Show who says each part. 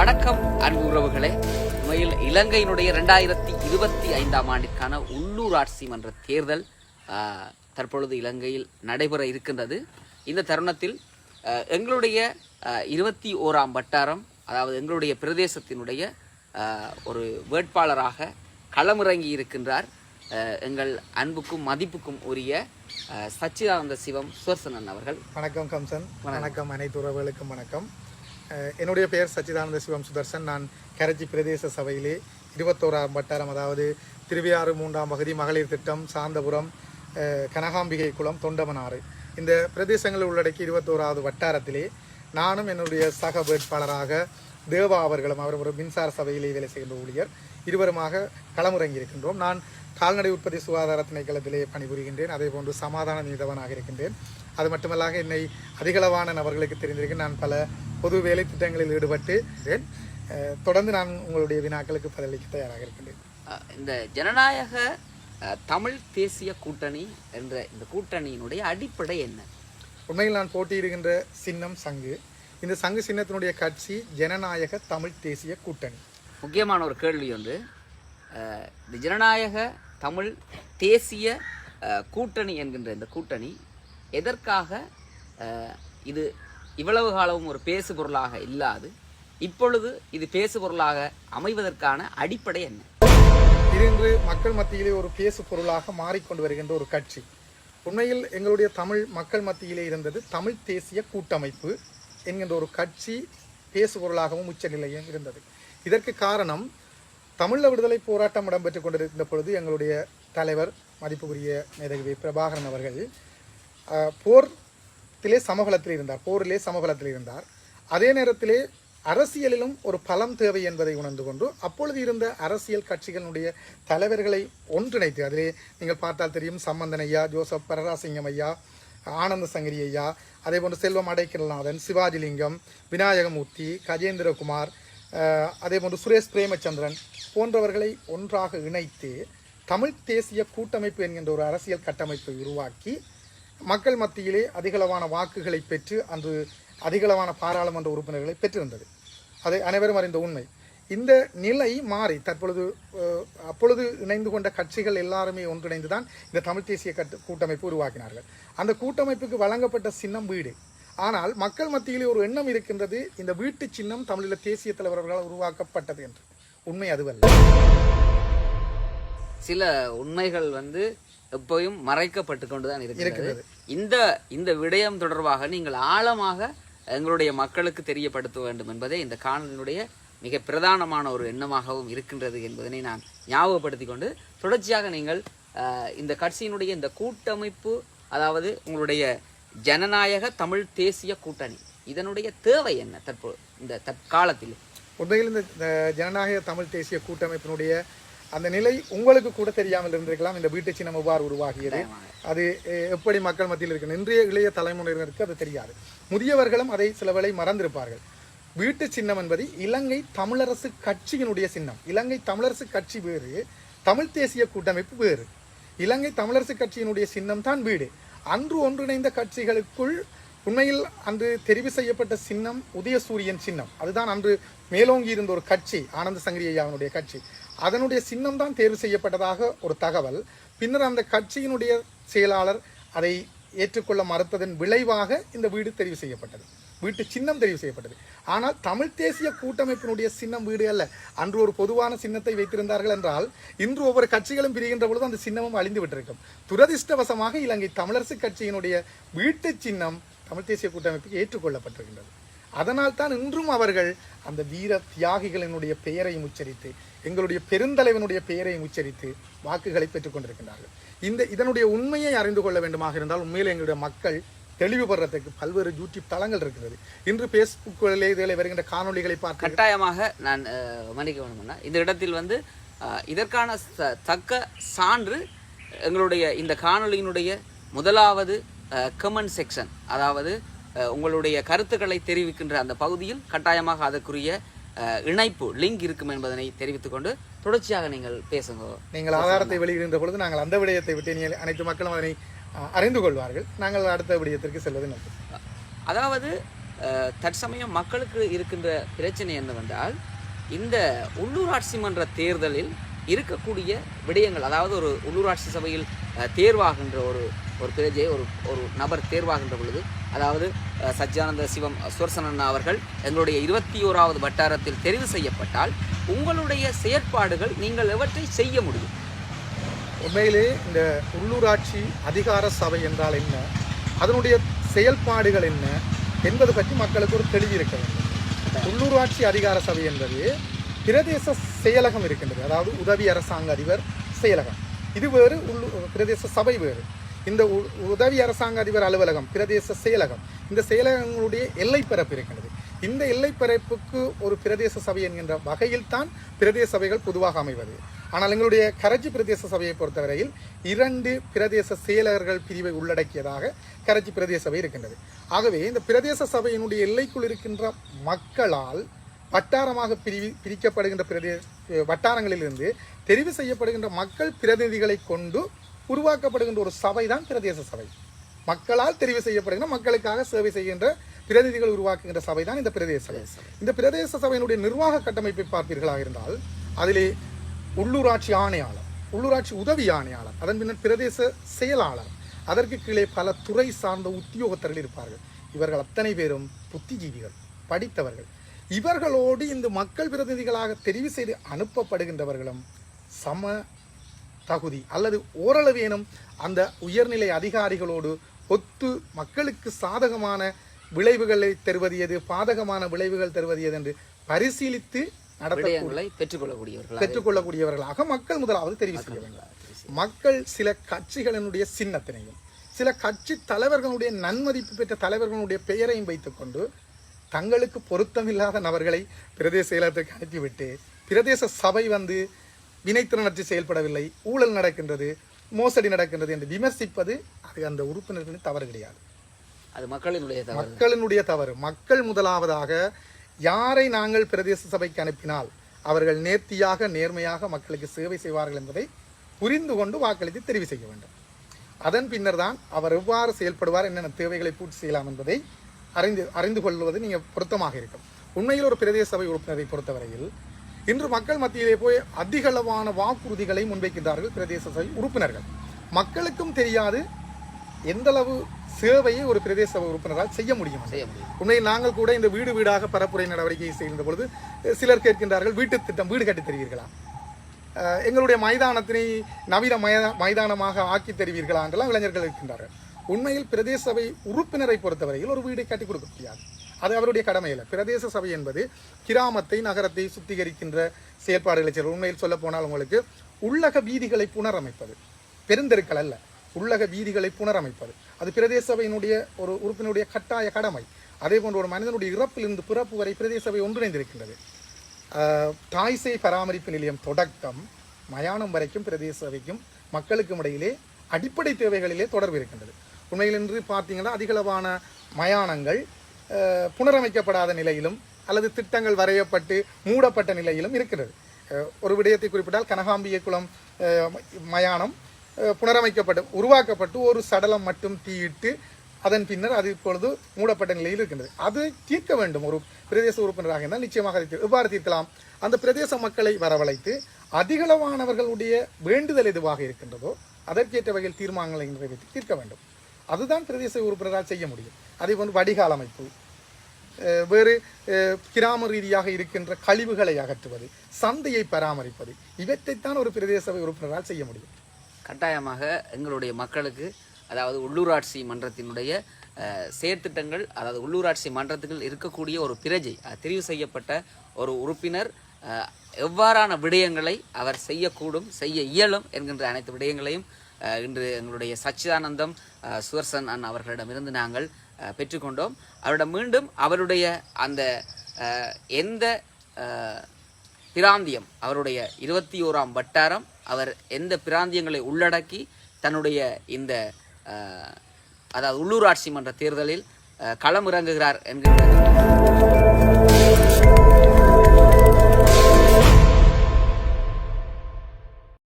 Speaker 1: வணக்கம் அன்பு உறவுகளே. உண்மையில் இலங்கையினுடைய இரண்டாயிரத்தி இருபத்தி ஐந்தாம் ஆண்டிற்கான உள்ளூராட்சி மன்ற தேர்தல் தற்பொழுது இலங்கையில் நடைபெற இருக்கின்றது. இந்த தருணத்தில் எங்களுடைய இருபத்தி ஓராம் வட்டாரம் அதாவது எங்களுடைய பிரதேசத்தினுடைய ஒரு வேட்பாளராக களமிறங்கி இருக்கின்றார். எங்கள் அன்புக்கும் மதிப்புக்கும் உரிய சச்சிதானந்த சிவம் சுவர்சனன் அவர்கள்.
Speaker 2: வணக்கம் கம்சன். வணக்கம் அனைத்து உறவுகளுக்கும் வணக்கம். என்னுடைய பெயர் சச்சிதானந்த சிவம் சுதர்சன். நான் கரச்சி பிரதேச சபையிலே இருபத்தோராம் வட்டாரம் அதாவது திருவியாறு மூன்றாம் பகுதி மகளிர் திட்டம் சாந்தபுரம் கனகாம்பிகை குளம் தொண்டமனாறு. இந்த பிரதேசங்களை உள்ளடக்கி இருபத்தோராவது வட்டாரத்திலே நானும் என்னுடைய சக வேட்பாளராக தேவா அவர்களும் அவர் ஒரு மின்சார சபையிலே வேலை செய்கின்ற ஊழியர் இருவருமாக களமிறங்கி இருக்கின்றோம். நான் கால்நடை உற்பத்தி சுகாதார திணைக்களத்திலே பணிபுரிகின்றேன். அதே போன்று சமாதான நீதவனாக இருக்கின்றேன். அது மட்டுமல்லாக என்னை அதிகளவான நபர்களுக்கு தெரிந்திருக்கேன் நான் பல பொது வேலை திட்டங்களில் ஈடுபட்டு தொடர்ந்து நான் உங்களுடைய வினாக்களுக்கு பதிலளிக்க தயாராக இருக்கின்றேன்.
Speaker 1: இந்த ஜனநாயக தமிழ் தேசிய கூட்டணி என்ற இந்த கூட்டணியினுடைய அடிப்படை என்ன?
Speaker 2: உண்மையில் நான் போட்டியிடுகின்ற சின்னம் சங்கு. இந்த சங்கு சின்னத்தினுடைய கட்சி ஜனநாயக தமிழ் தேசிய கூட்டணி.
Speaker 1: முக்கியமான ஒரு கேள்வி வந்து அஹ், இந்த ஜனநாயக தமிழ் தேசிய கூட்டணி என்கின்ற இந்த கூட்டணி எதற்காக இது இவ்வளவு காலமும் ஒரு பேசு பொருளாக இல்லாது இப்பொழுது இது பேசு பொருளாக அமைவதற்கான அடிப்படை என்ன?
Speaker 2: இது இன்று மக்கள் மத்தியிலே ஒரு பேசு பொருளாக மாறிக்கொண்டு வருகின்ற ஒரு கட்சி. உண்மையில் எங்களுடைய தமிழ் மக்கள் மத்தியிலே இருந்தது தமிழ் தேசிய கூட்டமைப்பு என்கின்ற ஒரு கட்சி பேசு பொருளாகவும் உச்சநிலையும் இருந்தது. இதற்கு காரணம் தமிழ விடுதலை போராட்டம் இடம்பெற்றுக் கொண்டிருந்த பொழுது எங்களுடைய தலைவர் மதிப்புக்குரிய மேதகவி பிரபாகரன் அவர்கள் போர் போர்த்திலே சமபலத்தில் இருந்தார் போரிலே சமபலத்தில் இருந்தார். அதே நேரத்திலே அரசியலிலும் ஒரு பலம் தேவை என்பதை உணர்ந்து கொண்டு அப்பொழுது இருந்த அரசியல் கட்சிகளுடைய தலைவர்களை ஒன்றிணைத்து அதிலே நீங்கள் பார்த்தால் தெரியும் சம்பந்தன் ஐயா ஜோசப் பரராசிங்கம் ஐயா ஆனந்த சங்கரி ஐயா அதே போன்று செல்வம் அடைக்கலநாதன் சிவாஜிலிங்கம் விநாயகமூர்த்தி கஜேந்திரகுமார் அதே போன்று சுரேஷ் பிரேமச்சந்திரன் போன்றவர்களை ஒன்றாக இணைத்து தமிழ் தேசிய கூட்டமைப்பு என்கின்ற ஒரு அரசியல் கட்டமைப்பை உருவாக்கி மக்கள் மத்தியிலே அதிகளவான வாக்குகளை பெற்று அன்று அதிகளவான பாராளுமன்ற உறுப்பினர்களை பெற்றிருந்தது. அதை அனைவரும் அறிந்த உண்மை. இந்த நிலை மாறி தற்பொழுது அப்பொழுது இணைந்து கொண்ட கட்சிகள் எல்லாருமே ஒன்றிணைந்து தான் இந்த தமிழ் தேசிய கட்டு கூட்டமைப்பு உருவாக்கினார்கள். அந்த கூட்டமைப்புக்கு வழங்கப்பட்ட சின்னம் வீடு. ஆனால் மக்கள் மத்தியிலே ஒரு எண்ணம் இருக்கின்றது இந்த வீட்டு சின்னம் தமிழீழ தேசிய தலைவர்களால் உருவாக்கப்பட்டது என்று. உண்மை அதுவல்ல.
Speaker 1: சில உண்மைகள் வந்து எப்பவும் மறைக்கப்பட்டு கொண்டுதான் இருக்கிறது. இந்த இந்த விடயம் தொடர்பாக நீங்கள் ஆழமாக எங்களுடைய மக்களுக்கு தெரியப்படுத்த வேண்டும் என்பதே இந்த காணொலியினுடைய மிக பிரதானமான ஒரு எண்ணமாகவும் இருக்கின்றது என்பதனை நான் ஞாபகப்படுத்திக் கொண்டு தொடர்ச்சியாக நீங்கள் இந்த கட்சியினுடைய இந்த கூட்டமைப்பு அதாவது உங்களுடைய ஜனநாயக தமிழ் தேசிய கூட்டணி இதனுடைய தேவை என்ன தற்போது இந்த தற்காலத்தில்
Speaker 2: உண்மையில் இந்த இந்த ஜனநாயக தமிழ் தேசிய கூட்டமைப்பினுடைய அந்த நிலை உங்களுக்கு கூட தெரியாமல் இருந்திருக்கலாம். இந்த வீட்டு சின்னம் எவ்வாறு உருவாகியது. அது எப்படி மக்கள் மத்தியில் இருக்கு? இன்றைய இளைய தலைமுறையினருக்கு அது தெரியாது. முதியவர்களும் அதை சில வேளை மறந்திருப்பார்கள். வீட்டு சின்னம் என்பது இலங்கை தமிழரசு கட்சியினுடைய சின்னம். இலங்கை தமிழரசு கட்சி வேறு தமிழ் தேசிய கூட்டமைப்பு வேறு. இலங்கை தமிழரசு கட்சியினுடைய சின்னம் தான் வீடு. அன்று ஒன்றிணைந்த கட்சிகளுக்குள் உண்மையில் அன்று தெரிவு செய்யப்பட்ட சின்னம் உதயசூரியன் சின்னம். அதுதான் அன்று மேலோங்கி இருந்த ஒரு கட்சி ஆனந்த சங்கரி ஐயாவினுடைய கட்சி. அதனுடைய சின்னம் தான் தேர்வு செய்யப்பட்டதாக ஒரு தகவல். பின்னர் அந்த கட்சியினுடைய செயலாளர் அதை ஏற்றுக்கொள்ள மறுத்ததன் விளைவாக இந்த வீடு தெரிவு செய்யப்பட்டது. வீட்டு சின்னம் தெரிவு செய்யப்பட்டது. ஆனால் தமிழ் தேசிய கூட்டமைப்பினுடைய சின்னம் வீடு அல்ல. அன்று ஒரு பொதுவான சின்னத்தை வைத்திருந்தார்கள் என்றால் இன்று ஒவ்வொரு கட்சிகளும் பிரிகின்ற பொழுது அந்த சின்னமும் அழிந்து விட்டிருக்கும். துரதிர்ஷ்டவசமாக இலங்கை தமிழரசு கட்சியினுடைய வீட்டு சின்னம் தமிழ் தேசிய கூட்டமைப்புக்கு ஏற்றுக்கொள்ளப்பட்டிருக்கின்றது. அதனால் தான் இன்றும் அவர்கள் அந்த வீர தியாகிகளினுடைய பெயரையும் உச்சரித்து எங்களுடைய பெருந்தலைவனுடைய பெயரையும் உச்சரித்து வாக்குகளை பெற்றுக்கொண்டிருக்கின்றார்கள் இந்த இதனுடைய உண்மையை அறிந்து கொள்ள வேண்டுமாக இருந்தால் உண்மையில் எங்களுடைய மக்கள் தெளிவு பெறத்துக்கு பல்வேறு யூடியூப் தளங்கள் இருக்கிறது. இன்று பேஸ்புக்கிலே இதில் வருகின்ற காணொளிகளை பார்த்து
Speaker 1: கட்டாயமாக நான் மன்னிக்க வேணும்னா இந்த இடத்தில் வந்து இதற்கான தக்க சான்று எங்களுடைய இந்த காணொளியினுடைய முதலாவது கமெண்ட் செக்ஷன் அதாவது உங்களுடைய கருத்துக்களை தெரிவிக்கின்ற அந்த பகுதியில் கட்டாயமாக அதற்குரிய இணைப்பு லிங்க் இருக்கும் என்பதனை தெரிவித்துக் கொண்டு தொடர்ச்சியாக நீங்கள் பேசுங்க.
Speaker 2: நீங்கள் ஆதாரத்தை வெளியிடுகின்ற பொழுது நாங்கள் அந்த விடயத்தை விட்டு நீங்கள் அனைத்து மக்களும் அதனை அறிந்து கொள்வார்கள். நாங்கள் அடுத்த விடயத்திற்கு செல்வது நல்லது.
Speaker 1: அதாவது தற்சமயம் மக்களுக்கு இருக்கின்ற பிரச்சனை என்னவென்றால் இந்த உள்ளூராட்சி மன்ற தேர்தலில் இருக்கக்கூடிய விடயங்கள் அதாவது ஒரு உள்ளூராட்சி சபையில் தேர்வாகின்ற ஒரு ஒரு பிரஜை ஒரு ஒரு நபர் தேர்வாகின்ற பொழுது அதாவது சச்சியானந்த சிவம் சுவர்சனண்ணா அவர்கள் எங்களுடைய இருபத்தி ஓராவது வட்டாரத்தில் தெரிவு செய்யப்பட்டால் உங்களுடைய செயற்பாடுகள் நீங்கள் எவற்றை செய்ய முடியும்?
Speaker 2: உண்மையிலே இந்த உள்ளூராட்சி அதிகார சபை என்றால் என்ன? அதனுடைய செயல்பாடுகள் என்ன? என்பது பற்றி மக்களுக்கு ஒரு தெளிவு இருக்க வேண்டும். உள்ளூராட்சி அதிகார சபை என்பது பிரதேச செயலகம் இருக்கின்றது. அதாவது உதவி அரசாங்க அதிபர் செயலகம். இது வேறு உள்ளு பிரதேச சபை வேறு. இந்த உ- உதவி அரசாங்க அதிபர் அலுவலகம் பிரதேச செயலகம் இந்த செயலகங்களுடைய எல்லைப்பரப்பு இருக்கின்றது. இந்த எல்லைப்பரப்புக்கு ஒரு பிரதேச சபை என்கின்ற வகையில் தான் பிரதேச சபைகள் பொதுவாக அமைவது. ஆனால் எங்களுடைய கரஜி பிரதேச சபையை பொறுத்தவரையில் இரண்டு பிரதேச செயலகர்கள் பிரிவை உள்ளடக்கியதாக கரஜி பிரதேச சபை இருக்கின்றது. ஆகவே இந்த பிரதேச சபையினுடைய எல்லைக்குள் இருக்கின்ற மக்களால் வட்டாரமாக பிரிவி பிரிக்கப்படுகின்ற பிரதே வட்டாரங்களிலிருந்து தெரிவு செய்யப்படுகின்ற மக்கள் பிரதிநிதிகளை கொண்டு உருவாக்கப்படுகின்ற ஒரு சபை தான் பிரதேச சபை. மக்களால் தெரிவு செய்யப்படுகின்ற மக்களுக்காக சேவை செய்கின்ற பிரதிநிதிகள் உருவாக்குகின்ற சபை தான் இந்த பிரதேச சபை. இந்த பிரதேச சபையினுடைய நிர்வாக கட்டமைப்பை பார்ப்பீர்களாக இருந்தால் அதிலே உள்ளூராட்சி ஆணையாளர் உள்ளூராட்சி உதவி ஆணையாளர் அதன் பின்னர் பிரதேச செயலாளர் அதற்கு கீழே பல துறை சார்ந்த உத்தியோகத்தர்கள் இருப்பார்கள். இவர்கள் அத்தனை பேரும் புத்திஜீவிகள் படித்தவர்கள். இவர்களோடு இந்த மக்கள் பிரதிநிதிகளாக தெரிவு செய்து அனுப்பப்படுகின்றவர்களும் சம தகுதி அல்லது ஓரளவேனும் அந்த உயர்நிலை அதிகாரிகளோடு ஒத்து மக்களுக்கு சாதகமான விளைவுகளை தருவது எது பாதகமான விளைவுகள் தருவது எது என்று பரிசீலித்து நடத்த
Speaker 1: விடயங்களை பெற்றுக்கொள்ளக்கூடியவர்களாக
Speaker 2: பெற்றுக்கொள்ளக்கூடியவர்களாக மக்கள் முதலாவது தெரிவு செய்ய வேண்டும். மக்கள் சில கட்சிகளினுடைய சின்னத்தினையும் சில கட்சி தலைவர்களுடைய நன்மதிப்பு பெற்ற தலைவர்களுடைய பெயரையும் வைத்துக்கொண்டு தங்களுக்கு பொருத்தமில்லாத நபர்களை பிரதேச செயலகத்திற்கு அனுப்பிவிட்டு பிரதேச சபை வந்து வினைத்திறனற்று செயல்படவில்லை ஊழல் நடக்கின்றது மோசடி நடக்கின்றது என்று விமர்சிப்பது அது அந்த உறுப்பினர்களின் தவறு கிடையாது.
Speaker 1: அது மக்களினுடைய
Speaker 2: மக்களினுடைய தவறு. மக்கள் முதலாவதாக யாரை நாங்கள் பிரதேச சபைக்கு அனுப்பினால் அவர்கள் நேர்த்தியாக நேர்மையாக மக்களுக்கு சேவை செய்வார்கள் என்பதை புரிந்து கொண்டு வாக்களித்து தெரிவு செய்ய வேண்டும். அதன் பின்னர் தான் அவர் எவ்வாறு செயல்படுவார் என்னென்ன தேவைகளை பூர்த்தி செய்யலாம் என்பதை அறிந்து அறிந்து கொள்வது நீங்கள் பொருத்தமாக இருக்கும். உண்மையில் ஒரு பிரதேச சபை உறுப்பினரை பொறுத்தவரையில் இன்று மக்கள் மத்தியிலே போய் அதிகளவான வாக்குறுதிகளை முன்வைக்கின்றார்கள் பிரதேச சபை உறுப்பினர்கள். மக்களுக்கும் தெரியாது எந்தளவு சேவையை ஒரு பிரதேச சபை உறுப்பினரால் செய்ய முடியும்.
Speaker 1: செய்ய முடியும்.
Speaker 2: உண்மையில் நாங்கள் கூட இந்த வீடு வீடாக பரப்புரை நடவடிக்கை செய்கின்ற பொழுது சிலர் கேட்கின்றார்கள் வீட்டு திட்டம் வீடு கட்டித் தருவீர்களா? எங்களுடைய மைதானத்தினை நவீன மைதா மைதானமாக ஆக்கி தருவீர்களா? என்றெல்லாம் இளைஞர்கள் இருக்கின்றார்கள் உண்மையில் பிரதேச சபை உறுப்பினரை பொறுத்தவரையில் ஒரு வீடை கட்டி கொடுக்க முடியாது. அது அவருடைய கடமை இல்லை பிரதேச சபை என்பது கிராமத்தை நகரத்தை சுத்திகரிக்கின்ற செயல்பாடுகளை செய்வது உண்மையில் சொல்ல போனால் உங்களுக்கு உள்ளக வீதிகளை புனரமைப்பது பெருந்தெருக்கள் அல்ல. உள்ளக வீதிகளை புனரமைப்பது. அது பிரதேச சபையினுடைய ஒரு உறுப்பினருடைய கட்டாய கடமை. அதே போன்று ஒரு மனிதனுடைய இறப்பிலிருந்து பிறப்பு வரை பிரதேச சபை ஒன்றிணைந்திருக்கின்றது. தாய்சை பராமரிப்பு நிலையம் தொடக்கம் மயானம் வரைக்கும் பிரதேச சபைக்கும் மக்களுக்கும் இடையிலே அடிப்படை தேவைகளிலே தொடர்பு இருக்கின்றது. உண்மையிலின்றி பார்த்தீங்கன்னா அதிகளவான மயானங்கள் புனரமைக்கப்படாத நிலையிலும் அல்லது திட்டங்கள் வரையப்பட்டு மூடப்பட்ட நிலையிலும் இருக்கிறது. ஒரு விடயத்தை குறிப்பிட்டால் கனகாம்பிய குளம் மயானம் புனரமைக்கப்பட்டு உருவாக்கப்பட்டு ஒரு சடலம் மட்டும் தீயிட்டு அதன் பின்னர் அது இப்பொழுது மூடப்பட்ட நிலையில் இருக்கின்றது. அது தீர்க்க வேண்டும். ஒரு பிரதேச உறுப்பினராக இருந்தால் நிச்சயமாக அதை எவ்வாறு தீர்க்கலாம்? அந்த பிரதேச மக்களை வரவழைத்து அதிகளவானவர்களுடைய வேண்டுதல் எதுவாக இருக்கின்றதோ அதற்கேற்ற வகையில் தீர்மானங்களை நிறைவேற்றி தீர்க்க வேண்டும். அதுதான் பிரதேச உறுப்பினரால் செய்ய முடியும். அதே போன்று வடிகால் அமைப்பு வேறு கிராம ரீதியாக இருக்கின்ற கழிவுகளை அகற்றுவது சந்தையை பராமரிப்பது இவற்றைத்தான் ஒரு பிரதேச சபை உறுப்பினரால் செய்ய முடியும்.
Speaker 1: கட்டாயமாக எங்களுடைய மக்களுக்கு அதாவது உள்ளூராட்சி மன்றத்தினுடைய செயற்திட்டங்கள் அதாவது உள்ளூராட்சி மன்றத்துக்கு இருக்கக்கூடிய ஒரு பிரஜை தெரிவு செய்யப்பட்ட ஒரு உறுப்பினர் எவ்வாறான விடயங்களை அவர் செய்யக்கூடும் செய்ய இயலும் என்கின்ற அனைத்து விடயங்களையும் இன்று எங்களுடைய சச்சிதானந்தம் சுதர்சன் அண்ணன் அவர்களிடமிருந்து நாங்கள் அஹ், பெற்றுக்கொண்டோம். அவரிடம் மீண்டும் அவருடைய அந்த அஹ், எந்த அஹ், பிராந்தியம் அவருடைய இருபத்தி ஓராம் வட்டாரம் அவர் எந்த பிராந்தியங்களை உள்ளடக்கி தன்னுடைய இந்த அதாவது உள்ளூராட்சி மன்ற தேர்தலில் அஹ், களமிறங்குகிறார் என்கின்ற